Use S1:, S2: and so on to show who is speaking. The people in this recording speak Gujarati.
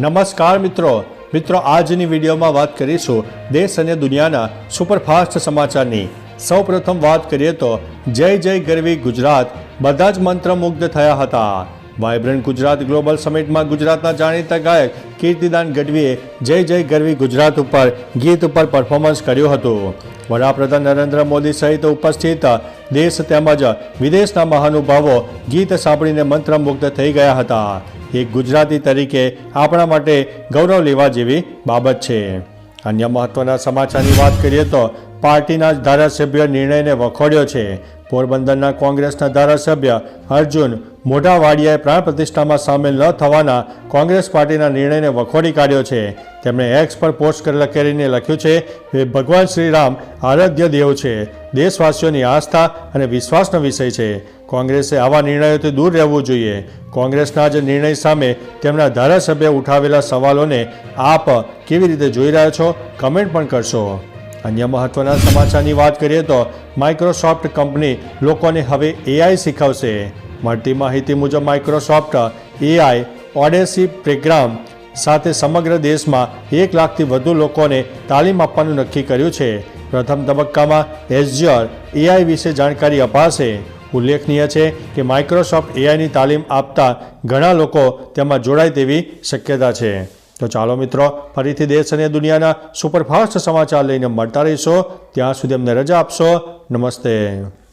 S1: નમસ્કાર મિત્રો. મિત્રો, આજની વિડીયોમાં વાત કરીશું દેશ અને દુનિયાના સુપરફાસ્ટ સમાચારની. સૌપ્રથમ વાત કરીએ તો, જય જય ગરવી ગુજરાત. બધા જ મંત્રમુગ્ધ થયા હતા. વાયબ્રન્ટ ગુજરાત ગ્લોબલ સમિટમાં ગુજરાતના જાણીતા ગાયક કીર્તિદાન ગઢવીએ જય જય ગરવી ગુજરાત ઉપર ગીત ઉપર પરફોર્મન્સ કર્યું હતું. વડાપ્રધાન નરેન્દ્ર મોદી સહિત ઉપસ્થિત દેશ તેમજ વિદેશના મહાનુભાવો ગીત સાંભળીને મંત્રમુગ્ધ થઈ ગયા હતા. એક ગુજરાતી તરીકે આપણા માટે ગૌરવ લેવા જેવી બાબત છે. અન્ય મહત્વના સમાચારની વાત કરીએ તો પાર્ટીના જ ધારાસભ્ય નિર્ણયને વખોડ્યો છે. પોરબંદરના કોંગ્રેસના ધારાસભ્ય અર્જુન મોઢાવાડિયાએ પ્રાણ પ્રતિષ્ઠામાં સામેલ ન થવાના કોંગ્રેસ પાર્ટીના નિર્ણયને વખોડી કાઢ્યો છે. તેમણે એક્સ પર પોસ્ટ કરીને લખ્યું છે કે ભગવાન શ્રી રામ આરાધ્ય દેવ છે. દેશવાસીઓની આસ્થા અને વિશ્વાસનો વિષય છે. કોંગ્રેસે આવા નિર્ણયોથી દૂર રહેવું જોઈએ. કોંગ્રેસના જ નિર્ણય સામે તેમના ધારાસભ્ય ઉઠાવેલા સવાલોને આપ કેવી રીતે જોઈ રહ્યા છો, કમેન્ટ પણ કરશો. અન્ય મહત્વના સમાચારની વાત કરીએ તો માઇક્રોસોફ્ટ કંપની લોકોને હવે એઆઈ શીખવશે. મળતી માહિતી મુજબ માઇક્રોસોફ્ટ એઆઈ ઓડેસી પ્રોગ્રામ સાથે સમગ્ર દેશમાં એક લાખથી વધુ લોકોને તાલીમ આપવાનું નક્કી કર્યું છે. પ્રથમ તબક્કામાં એઝ્યોર એઆઈ વિશે જાણકારી અપાશે. ઉલ્લેખનીય છે કે માઇક્રોસોફ્ટ એઆઈની તાલીમ આપતા ઘણા લોકો તેમાં જોડાય તેવી શક્યતા છે. તો ચાલો મિત્રો, ફરીથી દેશ અને દુનિયાના સુપરફાસ્ટ સમાચાર લઈને મળતા રહીશો. ત્યાં સુધી અમને રજા આપશો. નમસ્તે.